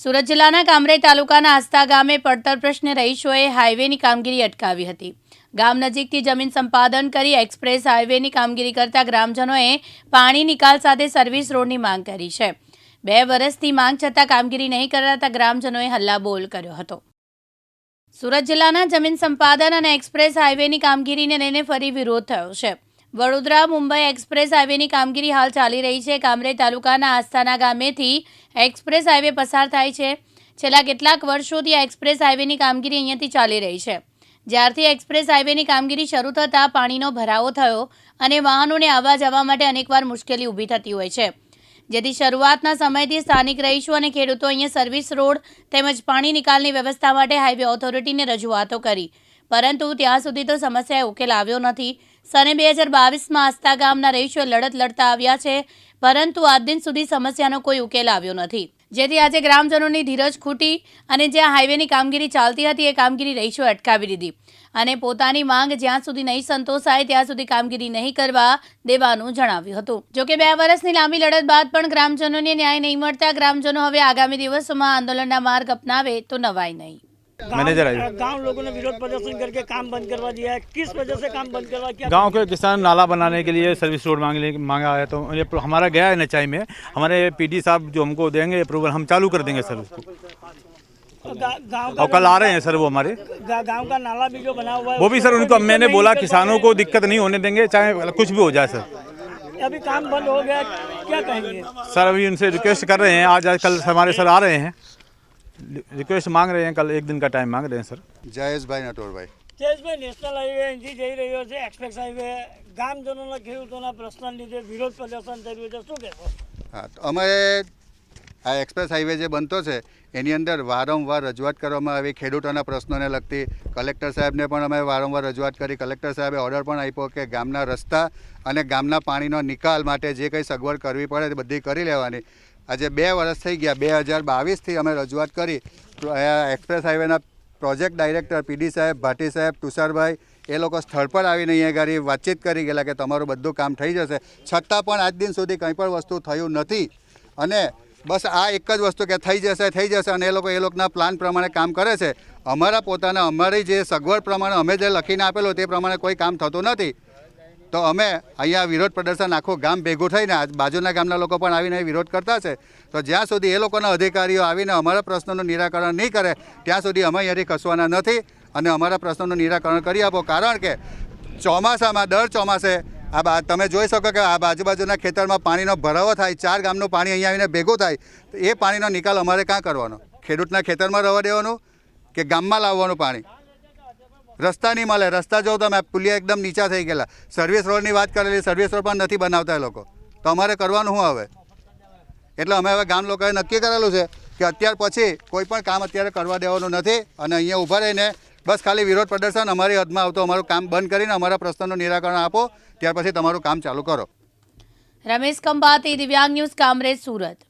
સુરત જિલ્લાના કામરે તાલુકાના આસ્તા ગામે પડતર પ્રશ્ને રહીશોએ હાઈવેની કામગીરી અટકાવી હતી. ગામ નજીકથી જમીન સંપાદન કરી એક્સપ્રેસ હાઈવેની કામગીરી કરતા ગ્રામજનોએ પાણી નિકાલ સાથે સર્વિસ રોડની માંગ કરી છે. બે વર્ષથી માંગ છતાં કામગીરી નહીં કરાતા ગ્રામજનોએ હલ્લાબોલ કર્યો હતો. સુરત જિલ્લાના જમીન સંપાદન અને એક્સપ્રેસ હાઈવેની કામગીરીને લઈને ફરી વિરોધ થયો છે. વડોદરા મુંબઈ એક્સપ્રેસ હાઈવેની કામગીરી હાલ ચાલી રહી છે. કામરે તાલુકાના આસ્થાના ગામેથી એક્સપ્રેસ હાઈવે પસાર થાય છે. છેલ્લા કેટલાક વર્ષોથી આ એક્સપ્રેસ હાઈવેની કામગીરી અહીંયાથી ચાલી રહી છે. જ્યારથી એક્સપ્રેસ હાઈવેની કામગીરી શરૂ થતાં પાણીનો ભરાવો થયો અને વાહનોને આવવા જવા માટે અનેકવાર મુશ્કેલી ઊભી થતી હોય છે. જેથી શરૂઆતના સમયથી સ્થાનિક રહીશો અને ખેડૂતો અહીંયા સર્વિસ રોડ તેમજ પાણી નિકાલની વ્યવસ્થા માટે હાઈવે ઓથોરિટીને રજૂઆતો કરી. પરંતુ ત્યાં સુધી તો સમસ્યાએ ઉકેલ આવ્યો નથી. સને બે હજાર બાવીસમાં આસ્તા ગામના રહીશોએ લડત લડતા આવ્યા છે, પરંતુ આજ દિન સુધી સમસ્યાનો કોઈ ઉકેલ આવ્યો નથી. જેથી આજે ગ્રામજનોની ધીરજ ખૂટી અને જ્યાં હાઈવેની કામગીરી ચાલતી હતી એ કામગીરી રહીશો અટકાવી દીધી. અને પોતાની માંગ જ્યાં સુધી નહીં સંતોષાય, ત્યાં સુધી કામગીરી નહીં કરવા દેવાનું જણાવ્યું હતું. જોકે બે વર્ષની લાંબી લડત બાદ પણ ગ્રામજનોને ન્યાય નહીં મળતા ગ્રામજનો હવે આગામી દિવસોમાં આંદોલનના માર્ગ અપનાવે તો નવાય નહીં. मैनेजर आए गाँव लोगों ने विरोध प्रदर्शन करके काम बंद करवा दिया है। किस वजह से काम बंद करवा क्या गाँव के किसान नाला बनाने के लिए सर्विस रोड मांगने मांगा है तो ये हमारा गया है नचाई में। हमारे पीडी साहब जो हमको देंगे अप्रूवल हम चालू कर देंगे सर उसको और कल आ रहे हैं सर वो हमारे। गाँव का नाला भी जो बना हुआ है वो भी सर उनको मैंने बोला किसानों को दिक्कत नहीं होने देंगे चाहे कुछ भी हो जाए सर। अभी काम बंद हो गया क्या कहेंगे? सर अभी उनसे रिक्वेस्ट कर रहे हैं आज आज कल हमारे सर आ रहे हैं। रिक्वेस्ट मांग रहे हैं कल एक दिन का टाइम मांग रहे हैं sir Jayeshbhai Natorbhai Jayeshbhai national highway અહીંથી જઈ રહ્યો છે એક્સપ્રેસ હાઈવે ગામજનોના ખેડૂતોના પ્રશ્નના લીધે વિરોધ પ્રદર્શન થઈ રહ્યું છે શું કહેશો હા તો અમારે આ એક્સપ્રેસ હાઈવે જે બનતો છે એની અંદર વારંવાર રજૂઆત કરવામાં આવી ખેડૂતોના પ્રશ્નોને લગતી કલેક્ટર સાહેબને પણ અમે વારંવાર રજૂઆત કરી કલેક્ટર સાહેબે ઓર્ડર પણ આપ્યો કે ગામના રસ્તા અને ગામના પાણીનો નિકાલ માટે જે કંઈ સગવડ કરવી પડે તે બધી કરી લેવાની આજે બે વર્ષ થઈ ગયા, બે હજાર બાવીસથી અમે રજૂઆત કરી. એક્સપ્રેસ હાઈવેના પ્રોજેક્ટ ડાયરેક્ટર પીડી સાહેબ, ભાટી સાહેબ, તુષારભાઈ, એ લોકો સ્થળ પર આવીને અહીંયા ગાડી વાતચીત કરી ગયેલા કે તમારું બધું કામ થઈ જશે. છતાં પણ આજ દિન સુધી કંઈ પણ વસ્તુ થયું નથી. અને બસ આ એક જ વસ્તુ કે થઈ જશે થઈ જશે અને એ લોકો એ લોકોના પ્લાન પ્રમાણે કામ કરે છે. અમારા પોતાના, અમારી જે સગવડ પ્રમાણે અમે જે લખીને આપેલું તે પ્રમાણે કોઈ કામ થતું નથી. તો અમે અહીંયા વિરોધ પ્રદર્શન આખું ગામ ભેગું થઈને બાજુના ગામના લોકો પણ આવીને વિરોધ કરતા છે. તો જ્યાં સુધી એ લોકોના અધિકારીઓ આવીને અમારા પ્રશ્નોનું નિરાકરણ નહીં કરે, ત્યાં સુધી અમે અહીંયાથી ખસવાના નથી અને અમારા પ્રશ્નોનું નિરાકરણ કરી આપો. કારણ કે ચોમાસામાં દર ચોમાસે આ બા, તમે જોઈ શકો કે આ આજુબાજુના ખેતરમાં પાણીનો ભરાવો થાય, ચાર ગામનું પાણી અહીંયા આવીને ભેગું થાય એ પાણીનો નિકાલ અમારે ક્યાં કરવાનો? ખેડૂતના ખેતરમાં રહેવા દેવાનું કે ગામમાં લાવવાનું પાણી? રસ્તા નહીં મળે. રસ્તા જો તમે પુલિયા એકદમ નીચા થઈ ગયેલા. સર્વિસ રોડની વાત કરેલી. સર્વિસ રોડ પણ નથી બનાવતા એ લોકો. તો અમારે કરવાનું શું હવે? એટલે અમે હવે ગામ લોકોએ નક્કી કરેલું છે કે અત્યાર પછી કોઈ પણ કામ અત્યારે કરવા દેવાનું નથી અને અહીંયા ઊભા રહીને બસ ખાલી વિરોધ પ્રદર્શન અમારી હદમાં આવતો. અમારું કામ બંધ કરીને અમારા પ્રશ્નનું નિરાકરણ આપો. ત્યાર પછી તમારું કામ ચાલુ કરો. રમેશ કંબાતી, દિવ્યાંગ ન્યૂઝ, કામરેજ, સુરત.